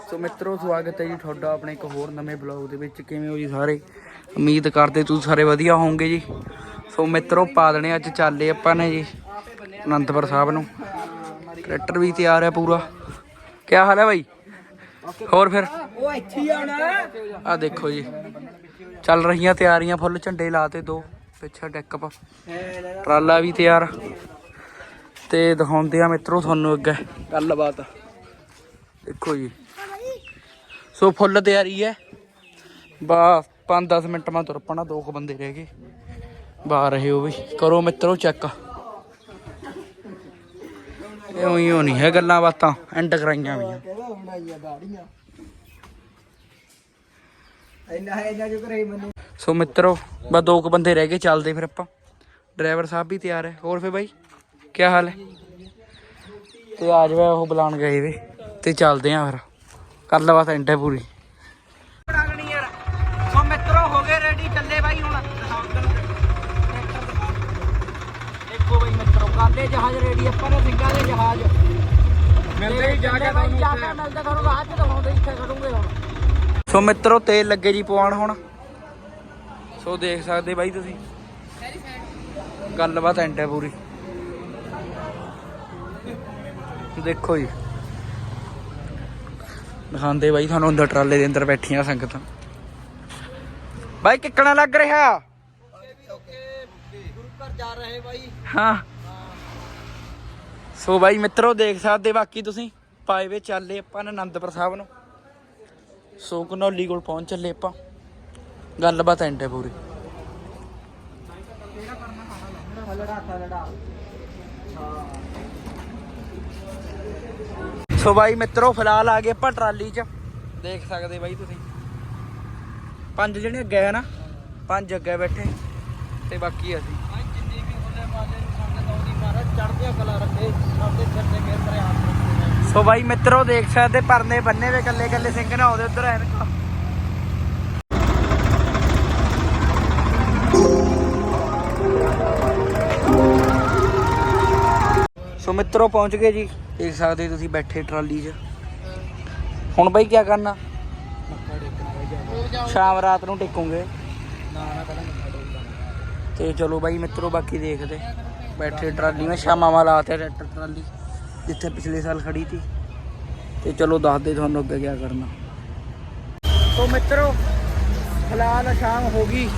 ਸੋ ਮਿੱਤਰੋ, ਸਵਾਗਤ ਹੈ ਜੀ ਤੁਹਾਡਾ ਆਪਣੇ ਇੱਕ ਹੋਰ ਨਵੇਂ ਬਲੌਗ ਦੇ ਵਿੱਚ। ਕਿਵੇਂ ਹੋ ਜੀ ਸਾਰੇ? ਉਮੀਦ ਕਰਦੇ ਤੁਸੀਂ ਸਾਰੇ ਵਧੀਆ ਹੋਵੋਗੇ ਜੀ। ਸੋ ਮਿੱਤਰੋ, ਪਾ ਦੇਣੇ ਅੱਜ ਚੱਲੇ ਆਪਾਂ ਨੇ ਜੀ, ਅਨੰਦਪੁਰ ਸਾਹਿਬ ਨੂੰ। ਟਰੈਕਟਰ ਵੀ ਤਿਆਰ ਹੈ ਪੂਰਾ। ਕੀ ਹਾਲ ਹੈ ਬਾਈ? ਹੋਰ ਫਿਰ? ਉਹ ਇੱਥੇ ਆਉਣਾ ਆ ਦੇਖੋ ਜੀ। ਚੱਲ ਰਹੀਆਂ ਤਿਆਰੀਆਂ, ਫੁੱਲ ਝੰਡੇ ਲਾਤੇ ਦੋ। ਪਿੱਛੇ ਡੈਕ ਪਾ ਟਰਾਲਾ ਵੀ ਤਿਆਰ। ਤੇ ਦਿਖਾਉਂਦੇ ਆ ਮਿੱਤਰੋ ਤੁਹਾਨੂੰ ਅੱਗੇ। ਗੱਲਬਾਤ। ਦੇਖੋ ਜੀ। ਸੋ ਫੁੱਲ ਤਿਆਰੀ ਹੈ। ਬਾ 5-10 ਮਿੰਟ ਮੈਂ ਤੁਰ ਪਣਾ, ਦੋ ਕੁ ਬੰਦੇ ਰਹਿ ਗਏ। ਬਾਹਰ ਰਹੇ ਹੋ ਵੀ। ਕਰੋ ਮਿੱਤਰੋ ਚੈੱਕ। ਇਹ ਉਹੀ ਨਹੀਂ ਹੈ ਗੱਲਾਂ ਬਾਤਾਂ ਐਂਡ ਕਰਾਈਆਂ ਵੀਆਂ ਕਹਿੰਦਾ ਬਣਾਈਆਂ ਦਾੜੀਆਂ ਇੰਨਾ ਹੈ ਇੰਨਾ ਜੋ ਕਰੇ ਮੈਨੂੰ ਸੋ ਮਿੱਤਰੋ, ਬਸ ਦੋ ਕੁ ਬੰਦੇ ਰਹਿ ਗਏ, ਚੱਲਦੇ ਫਿਰ ਆਪਾਂ। ਡਰਾਈਵਰ ਸਾਹਿਬ ਵੀ ਤਿਆਰ ਹੈ। ਹੋਰ ਫਿਰ ਬਾਈ ਕੀ ਹਾਲ ਹੈ? ਤੇ ਆ ਜਾਵੇ ਉਹ ਬੁਲਾਣ ਗਏ ਵੇ, ਤੇ ਚੱਲਦੇ ਆਂ ਫਿਰ। ਕਰ ਲਵਾ ਤਾਂ ਇੰਟਰ ਪੂਰੀ। ਸੋ ਮਿੱਤਰੋ ਹੋ ਗਏ ਰੈਡੀ ਚੱਲੇ ਬਾਈ ਹੁਣ। ਦੇਖੋ ਬਾਈ ਮਿੱਤਰੋ ਕਾਲੇ ਜਹਾਜ਼ ਰੈਡੀ ਆਪਾਂ ਨੇ ਸਿੰਘਾਂ ਦੇ ਜਹਾਜ਼। ਮਿਲਦੇ ਹੀ ਜਾ ਕੇ ਤੁਹਾਨੂੰ ਜਾ ਕੇ ਮਿਲਦੇ ਤੁਹਾਨੂੰ ਰਾਹ ਚ ਦਿਖਾਉਂਦੇ ਇੱਥੇ ਖੜੂਗੇ ਹੁਣ। ਸੋ ਮਿੱਤਰੋ ਤੇਲ ਲੱਗੇ ਜੀ ਪਵਾਉਣ ਹੁਣ। ਸੋ ਦੇਖ ਸਕਦੇ ਬਾਈ ਤੁਸੀਂ। ਗੱਲਬਾਤ ਐਂਡ ਹੈ ਪੂਰੀ। ਦੇਖੋ ਜੀ। ਦਿਖਾਉਂਦੇ ਬਾਈ, ਤੁਹਾਨੂੰ ਅੰਦਰ ਟਰਾਲੇ ਦੇ ਅੰਦਰ ਬੈਠੀਆਂ ਸੰਗਤਾਂ। ਬਾਈ, ਕਿੱਕਣਾ ਲੱਗ ਰਿਹਾ? ਜਾ ਰਹੇ ਬਾਈ ਹਾਂ। ਸੋ ਬਾਈ, ਮਿੱਤਰੋ, ਦੇਖ ਸਕਦੇ ਬਾਕੀ ਤੁਸੀਂ ਪਾਏ ਵੇ ਚੱਲੇ ਆਪਾਂ ਅਨੰਦਪੁਰ ਸਾਹਿਬ ਨੂੰ। ਸੋ ਕਨੌਲੀ ਕੋਲ ਪਹੁੰਚ ਚੱਲੇ ਆਪਾਂ। ਗੱਲਬਾਤ ਐਂਡ ਹੈ ਪੂਰੀ। ਲੜਾ ਤਾ ਲੜਾ। ਸੋ ਬਾਈ ਮਿੱਤਰੋ ਫਿਲਹਾਲ ਆ ਗਏ ਆਪਾਂ ਟਰਾਲੀ 'ਚ। ਦੇਖ ਸਕਦੇ ਬਾਈ ਤੁਸੀਂ। ਪੰਜ ਜਣੇ ਅੱਗੇ ਹੈ ਨਾ? ਪੰਜ ਅੱਗੇ ਬੈਠੇ। ਤੇ ਬਾਕੀ ਅਸੀਂ। ਭਾਈ ਜਿੰਨੀ ਵੀ ਉਹਨੇ ਮਾਲੇ ਨੂੰ ਸੰਗਤ ਆਉਂਦੀ ਮਹਾਰਾਜ ਚੜ੍ਹਦੇ ਕਲਾ ਰੱਖੇ ਸਾਡੇ ਸਿਰ ਤੇ ਮੇਰ ਕਰੇ ਹੱਥ ਰੱਖੇ ਸੋ ਬਾਈ ਮਿੱਤਰੋ ਦੇਖ ਸਕਦੇ ਪਰਨੇ ਬੰਨੇ ਵੇ ਕੱਲੇ ਕੱਲੇ ਸਿੰਘ ਨਾ ਆਉਂਦੇ ਉਧਰ ਐਨਕਾ ਸੋ ਮਿੱਤਰੋ, ਪਹੁੰਚ ਗਏ ਜੀ। ਦੇਖ ਸਕਦੇ ਤੁਸੀਂ ਬੈਠੇ ਟਰਾਲੀ 'ਚ। ਹੁਣ ਬਾਈ ਕੀ ਕਰਨਾ? ਸ਼ਾਮ ਰਾਤ ਨੂੰ ਟੇਕੋਗੇ? ਨਾ ਤੇ ਚਲੋ ਬਾਈ ਮਿੱਤਰੋ, ਬਾਕੀ ਦੇਖਦੇ। ਬੈਠੇ ਟਰਾਲੀ ਮੈਂ ਸ਼ਾਮਾਂ ਵਾਲਾ ਆਤੇ ਟਰੈਕਟਰ ਟਰਾਲੀ, ਜਿੱਥੇ ਪਿਛਲੇ ਸਾਲ ਖੜੀ ਸੀ ਤੇ ਚਲੋ ਦੱਸਦੇ ਤੁਹਾਨੂੰ ਅੱਗੇ ਕੀ ਕਰਨਾ। ਸੋ ਮਿੱਤਰੋ, ਫਿਲਹਾਲ ਸ਼ਾਮ ਹੋ ਗਈ।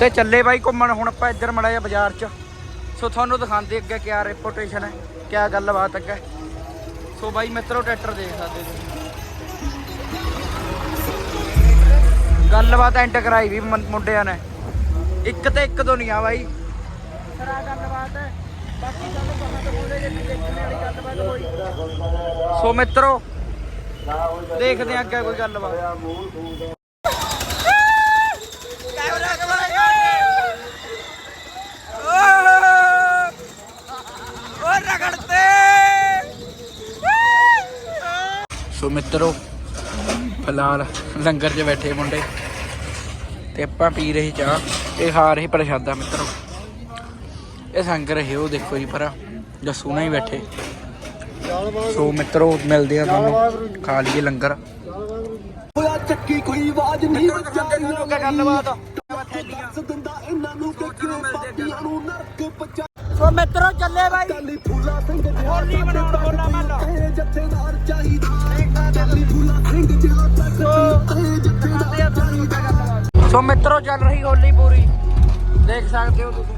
ਤੇ ਚੱਲੇ ਬਾਈ ਘੁੰਮਣ। ਹੁਣ ਆਪਾਂ ਇੱਧਰ ਮੜਾ ਜਾ ਬਾਜ਼ਾਰ 'ਚ। ਸੋ ਤੁਹਾਨੂੰ ਦਿਖਾਉਂਦੇ ਅੱਗੇ ਕਿਆ ਰੈਪੂਟੇਸ਼ਨ ਹੈ ਕਿਆ ਗੱਲਬਾਤ ਅੱਗੇ। ਸੋ ਬਾਈ ਮਿੱਤਰੋ ਟਰੈਕਟਰ ਦੇਖ ਸਕਦੇ ਤੁਸੀਂ। ਗੱਲਬਾਤ ਐਂਡ ਕਰਾਈ ਵੀ ਮੁੰਡਿਆਂ ਨੇ। ਇੱਕ ਤੇ ਇੱਕ ਤੋਂ ਨਹੀਂ ਆ ਬਾਈ। ਸਰਾ ਗੱਲਬਾਤ ਹੈ। ਬਾਕੀ ਤੁਹਾਨੂੰ ਪਤਾ ਤਾਂ ਬੋਲੇ ਜੇ ਦੇਖਣ ਵਾਲੀ ਗੱਲਬਾਤ ਹੋਈ। ਸੋ ਮਿੱਤਰੋ ਦੇਖਦੇ ਆਂ ਅੱਗੇ ਕੋਈ ਗੱਲਬਾਤ। ਮਿੱਤਰੋ ਫਿਲਹਾਲ ਲੰਗਰ 'ਚ ਬੈਠੇ ਮੁੰਡੇ ਤੇ ਆਪਾਂ ਪੀ ਰਹੇ ਚਾਹ ਤੇ ਖਾ ਰਹੇ ਪ੍ਰਸ਼ਾਦਾ ਮਿੱਤਰੋ। ਇਹ ਸੰਗ ਰਹੇ ਉਹ ਦੇਖੋ ਜੀ ਪਰ ਜੱਸੂ ਨਾਲ ਹੀ ਬੈਠੇ। ਸੋ ਮਿੱਤਰੋ ਮਿਲਦੇ ਆ ਤੁਹਾਨੂੰ ਖਾ ਲਈਏ ਲੰਗਰ। ਹੋਇਆ ਚੱਕੀ ਕੋਈ ਆਵਾਜ਼ ਨਹੀਂ ਗੱਲਬਾਤ ਦਿੰਦਾ ਇਹਨਾਂ ਨੂੰ ਕਿ ਕਿਉਂ ਪਾਪੀਆਂ ਨੂੰ ਨਰਕ ਪਚਾ ਸੋ ਮਿੱਤਰੋ ਚੱਲੇ ਬਾਈ। ਸੋ ਮਿੱਤਰੋ, ਚੱਲ ਰਹੀ ਹੋਲੀ ਪੂਰੀ। ਦੇਖ ਸਕਦੇ ਹੋ ਤੁਸੀਂ।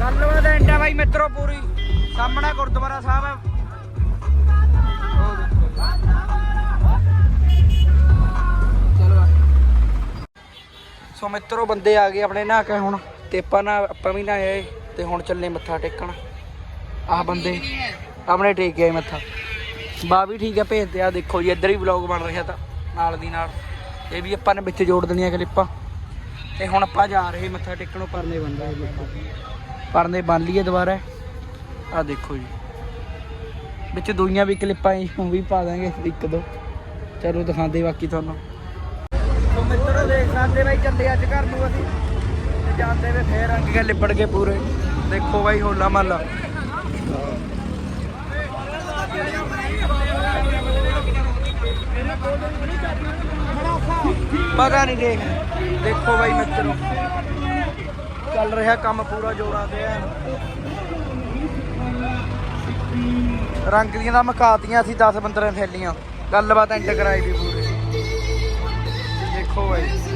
ਗੱਲਬਾਤ ਐਂਡ ਹੈ ਬਾਈ ਮਿੱਤਰੋ ਪੂਰੀ। ਸਾਹਮਣੇ ਗੁਰਦੁਆਰਾ ਸਾਹਿਬ ਹੈ ਉਹ ਦੇਖੋ। ਸੋ ਮਿੱਤਰੋ, ਬੰਦੇ ਆ ਗਏ ਆਪਣੇ ਨਹਾ ਕੇ ਹੁਣ। ਤੇ ਆਪਾਂ ਨਾ, ਆਪਾਂ ਵੀ ਨਹਾਏ ਤੇ ਹੁਣ ਚੱਲੇ ਮੱਥਾ ਟੇਕਣ। ਆਹ ਬੰਦੇ, ਆਪਣੇ ਟੇਕ ਕੇ ਆਏ ਮੱਥਾ। ਬਾ ਵੀ ਠੀਕ ਹੈ ਭੇਜਦੇ ਆ ਦੇਖੋ ਜੀ, ਇੱਧਰ ਹੀ ਵਲੌਗ ਬਣ ਰਿਹਾ ਤਾਂ, ਨਾਲ ਦੀ ਨਾਲ। ਇਹ ਵੀ ਆਪਾਂ ਨੇ ਵਿੱਚ ਜੋੜ ਦੇਣੀਆਂ ਕਲਿੱਪਾਂ। ਤੇ ਹੁਣ ਆਪਾਂ ਜਾ ਰਹੇ ਮੱਥਾ ਟੇਕਣੋਂ ਪਰਨੇ ਬਣ ਰਹੇ ਪਰਨੇ ਬਣ ਲਈਏ ਦੁਬਾਰਾ। ਆ ਦੇਖੋ ਜੀ। ਵਿੱਚ ਦੂਈਆਂ ਵੀ ਕਲਿੱਪਾਂ ਜੀ ਉਹ ਵੀ ਪਾ ਦਾਂਗੇ, ਇੱਕ ਦੋ। ਚਲੋ ਦਿਖਾਉਂਦੇ ਬਾਕੀ ਤੁਹਾਨੂੰ। ਮਿੱਤਰੋ, ਦੇਖ ਸਕਦੇ ਬਾਈ, ਚੱਲੇ ਅੱਜ ਘਰ ਨੂੰ ਅਸੀਂ। ਤੇ ਜਾਂਦੇ ਵੇ ਫੇਰ ਰੰਗ ਕੇ ਲਿਬੜ ਕੇ ਪੂਰੇ। ਦੇਖੋ ਬਾਈ, ਹੋਲਾ ਮਹੱਲਾ। ਪਤਾ ਨਹੀਂ ਦੇਖ ਦੇਖੋ ਬਾਈ ਮਿੱਤਰੋ। ਚੱਲ ਰਿਹਾ ਕੰਮ ਪੂਰਾ ਜੋਰਾਂ ਤੇ ਐਨ। ਰੰਗ ਦੀਆਂ ਤਾਂ ਮਕਾਤੀਆਂ ਸੀ 10 15 ਥੈਲੀਆਂ। ਗੱਲਬਾਤ ਐਂਡ ਕਰਾਈ ਵੀ ਪੂਰੇ ਦੇਖੋ ਬਾਈ